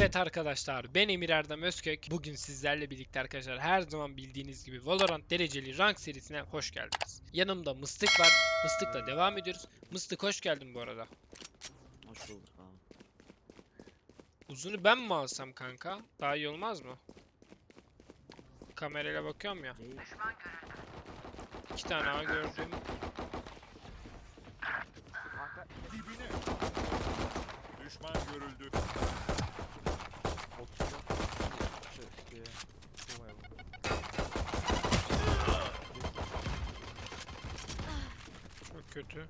Evet arkadaşlar ben Emir Erdem Özkök. Bugün sizlerle birlikte arkadaşlar her zaman bildiğiniz gibi Valorant dereceli rank serisine hoş geldiniz. Yanımda Mıstık var. Mıstık'la devam ediyoruz. Mıstık hoş geldin bu arada. Hoş bulduk abi. Uzunu ben mi alsam kanka? Daha iyi olmaz mı? Kamerayla bakıyorum ya. Değil. İki tane A gördüm. Düşman görüldü. Çok kötü.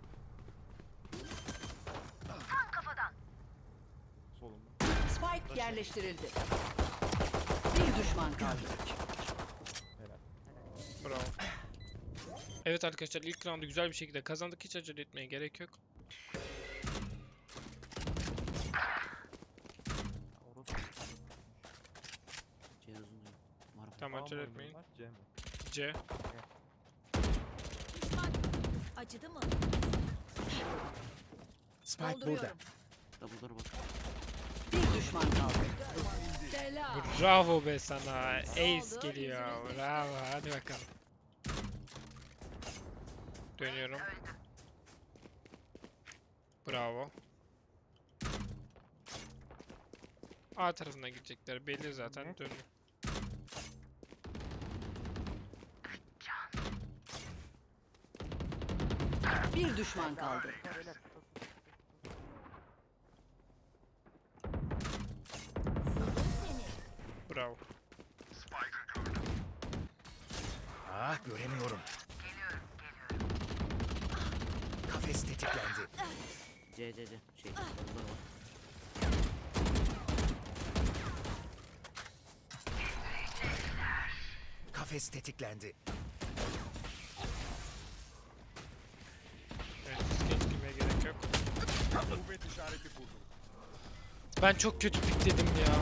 Spike yerleştirildi. Bir düşman kaldı. Bravo. Evet arkadaşlar ilk roundu güzel bir şekilde kazandık. Hiç acele etmeye gerek yok. C uzun diyor. Marfa. Tamam acele etmeyin. C. Acıdı mı? Spike burada. Dolduruyorum. Double door bak. Bir düşman kaldı. Selam. Bravo be sana. Ace oldu? geliyor. Bravo. Hadi bakalım. Dönüyorum. Bravo. A tarafına gidecekler. Belli zaten. Dönüyor. Bir düşman kaldı. Bravo. Ah göremiyorum. Kafes tetiklendi. C C C. Şey. Bak. Kafes tetiklendi. Evet, geç girmeye gerek yok. Kuvvet işareti kurdum. Ben çok kötü pikledim ya.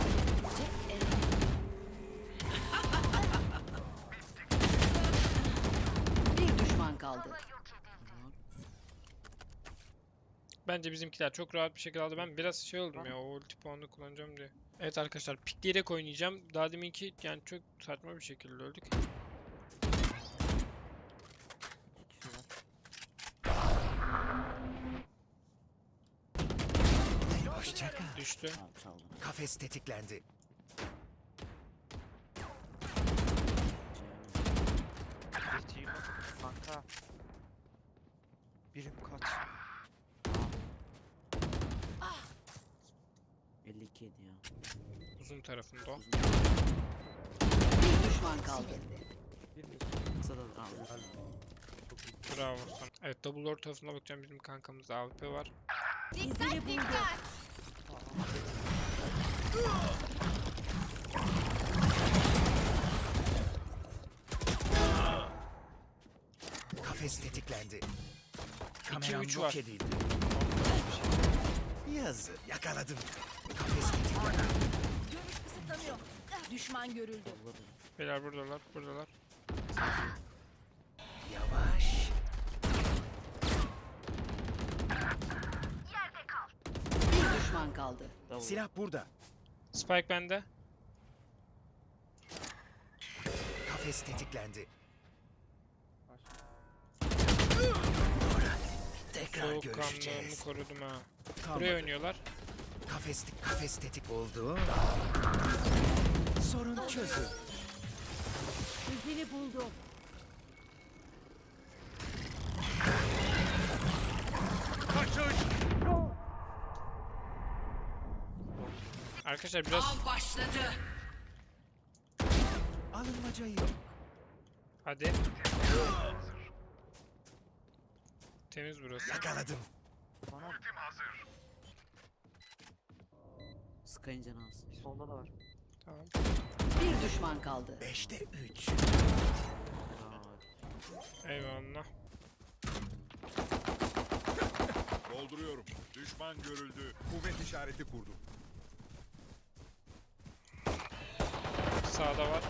Bir düşman kaldı. Bence bizimkiler çok rahat bir şekilde aldı. Ben biraz şey oldum ya. O ulti puanını kullanacağım diye. Evet arkadaşlar pikleyerek oynayacağım. Daha deminki yani çok saçma bir şekilde öldük. Düştü. Abi saldım. Kafes tetiklendi. Kanka. Birim kaç? 52 yedi ya. Uzun tarafında o. Bir düşman kaldı. Bravo. Evet double door tarafına bakacağım. Bizim kankamızda AWP var. Dikkat dikkat. Kafes tetiklendi. Kameram üç yok var. edildi. Yazı yakaladım. Kafes tetiklendi. Görüş kısıtlanıyor. Düşman görüldü. Beyler buradalar. Buradalar. Yavaş. Bir düşman kaldı. Double. Silah burada. Spike bende. Kafes tetiklendi. Tekrar Soğukkanlığımı görüşeceğiz. korudum ha. Kalmadı. Buraya oynuyorlar. Kafes, kafes tetik oldu. Sorun çözüm. İzini buldum. Arkadaşlar biraz Av başladı. Alınmaca yok. hadi. Temiz burası. Yakaladım. Sky'ın canı az. Solda da var. Tamam. Bir düşman kaldı. Beşte üç. Eyvallah. Dolduruyorum. Düşman görüldü. Kuvvet işareti kurdum. Sağda var.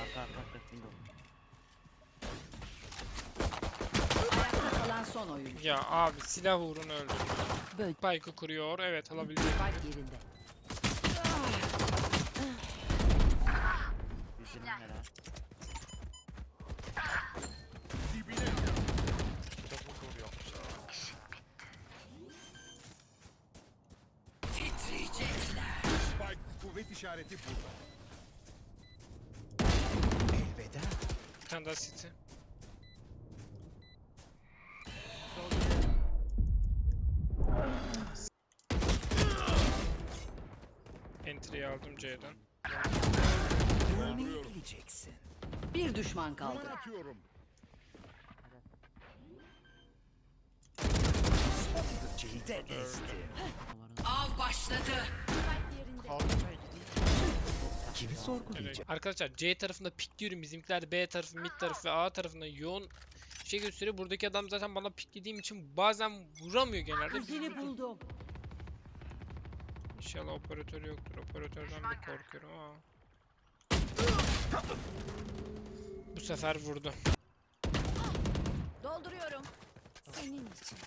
Arka arka arka. Window. Ayakta kalan son oyuncu. Ya abi silah uğruna öldürdüm. Böl. Spike'ı kuruyor. Evet alabilir. Spike yerinde. Bizim helal. Kuvvet işareti burada. Elveda. Bir tane daha city. Entry'yi aldım C'den. Görmeyi bileceksin. Bir düşman kaldı. Atıyorum. Böceği de ezdi. Av başladı. Kalp Kimi Evet. Arkadaşlar C tarafında pikliyorum. Bizimkiler B tarafı, mid tarafı ve A tarafında yoğun şey gösteriyor. Buradaki adam zaten bana piklediğim için bazen vuramıyor genelde. Biz İzini vurduk. buldum. İnşallah operatör yoktur. Operatörden bir korkuyorum ama. Bu sefer vurdu. Dolduruyorum. Senin için.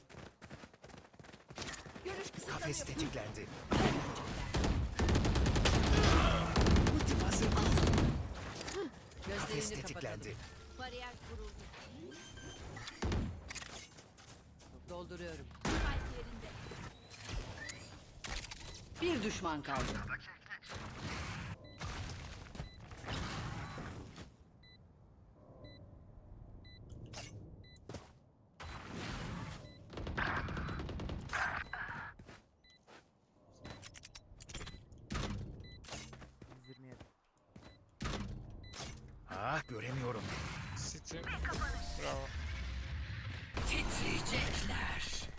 Görüş kısıtlanıyor. Kafes tetiklendi. Hazır. Kafes tetiklendi. Bariyer kuruldu. Dolduruyorum. Yerinde. Bir düşman kaldı. Ah göremiyorum. City. Bravo. Titriyecekler.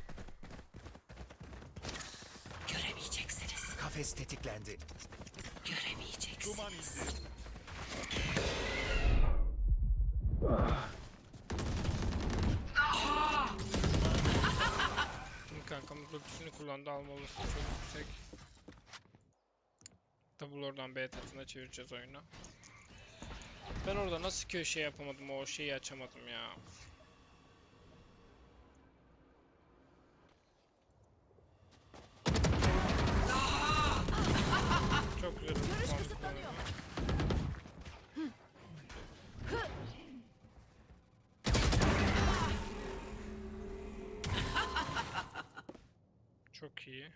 Göremeyeceksiniz. Kafes tetiklendi. Göremeyeceksiniz. Duman indi. Kankamız ultisini kullandı. Alma olasılığı çok yüksek. Double oradan B tarafına çevireceğiz oyunu. Ben orada nasıl köşe yapamadım o şeyi açamadım ya. Çok güzel. Görüş kısıtlanıyor. Çok iyi.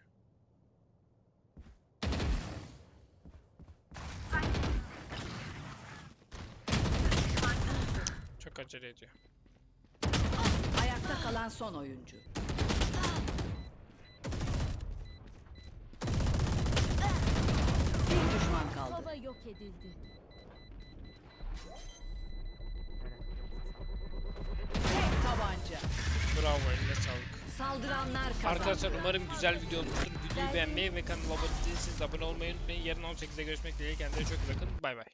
Acele ediyor. Ayakta kalan son oyuncu. Bir düşman kaldı. Soba yok edildi. Tek tabanca. Bravo eline sağlık. Saldıranlar kazandı. Arkadaşlar umarım güzel video olmuştur. Videoyu beğenmeyi ve kanalıma abone değilseniz abone olmayı unutmayın. Yarın 18'de görüşmek dileğiyle kendinize çok iyi bakın. Bay bay.